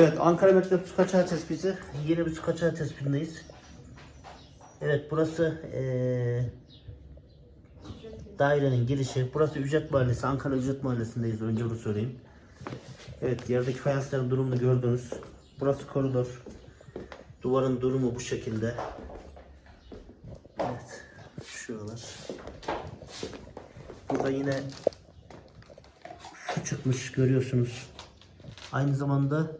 Evet Ankara Mektep su kaçağı tespiti. Yeni bir su kaçağı tespitindeyiz. Evet burası eee dairenin girişi. Burası Ücret Mahallesi. Ankara Ücret Mahallesi'ndeyiz. Önce bunu söyleyeyim. Evet yerdeki fayansların durumunu gördünüz. Burası koridor. Duvarın durumu bu şekilde. Evet. Şuralar. Burada yine su çıkmış görüyorsunuz. Aynı zamanda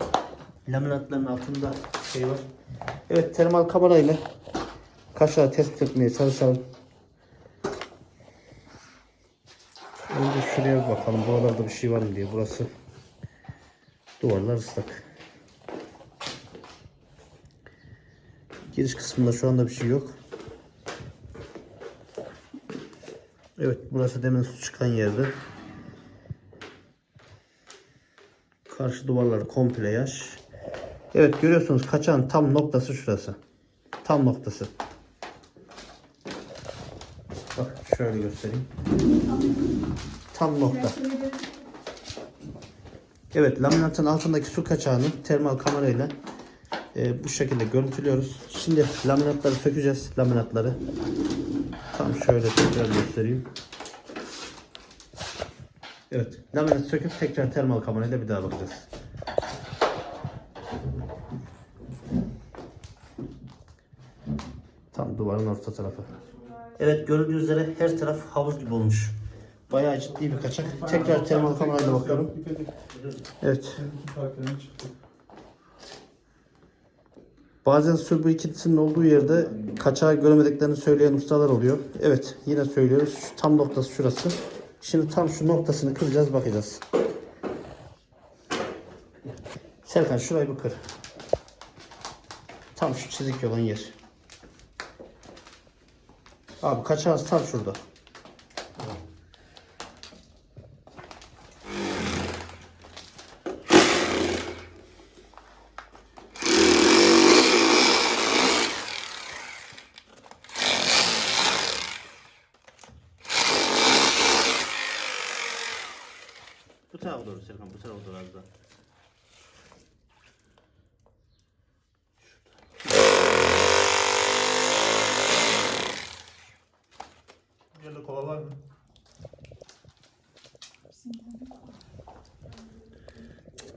laminatların altında şey var. Evet termal kamerayla kaşağı tespit etmeye çalışalım. Önce şuraya bakalım. Buralarda bir şey var mı diye. Burası duvarlar ıslak. Giriş kısmında şu anda bir şey yok. Evet burası demin su çıkan yerde. Karşı duvarlar komple yaş. Evet görüyorsunuz kaçan tam noktası şurası. Tam noktası. Bak şöyle göstereyim. Tam nokta. Evet laminatın altındaki su kaçağını termal kamerayla e, bu şekilde görüntülüyoruz. Şimdi laminatları sökeceğiz. Laminatları. Tam şöyle tekrar göstereyim. Evet. Laminat söküp tekrar termal kamerayla bir daha bakacağız. Tam duvarın orta tarafı. Evet görüldüğü üzere her taraf havuz gibi olmuş. Bayağı ciddi bir kaçak. Tekrar termal kamerayla bakıyorum. Evet. Bazen su birikintisinin olduğu yerde kaçağı göremediklerini söyleyen ustalar oluyor. Evet yine söylüyoruz. Şu tam noktası şurası. Şimdi tam şu noktasını kıracağız bakacağız. Serkan şurayı bir kır. Tam şu çizik olan yer. Abi kaçağız tam şurada. Bu tarafa doğru Serkan, bu tarafa doğru az daha. Burada kova var mı?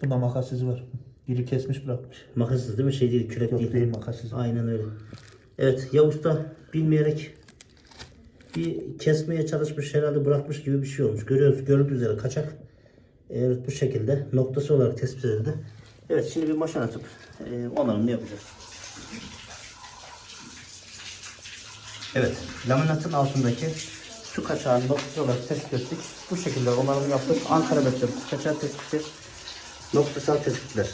Bunda makas izi var. Biri kesmiş bırakmış. Makassız değil mi? Şey değil, kürek Yok değil. değil makas izi. Aynen öyle. Evet, Yavuz da bilmeyerek bir kesmeye çalışmış, herhalde bırakmış gibi bir şey olmuş. Görüyoruz, görüldüğü üzere kaçak. Evet, bu şekilde noktası olarak tespit edildi. Evet, şimdi bir maşa atıp e, onarımını yapacağız. Evet, laminatın altındaki su kaçağının noktası olarak tespit ettik. Bu şekilde onarım yaptık. Ankara metresi su kaçağı tespiti, noktasal tespitler.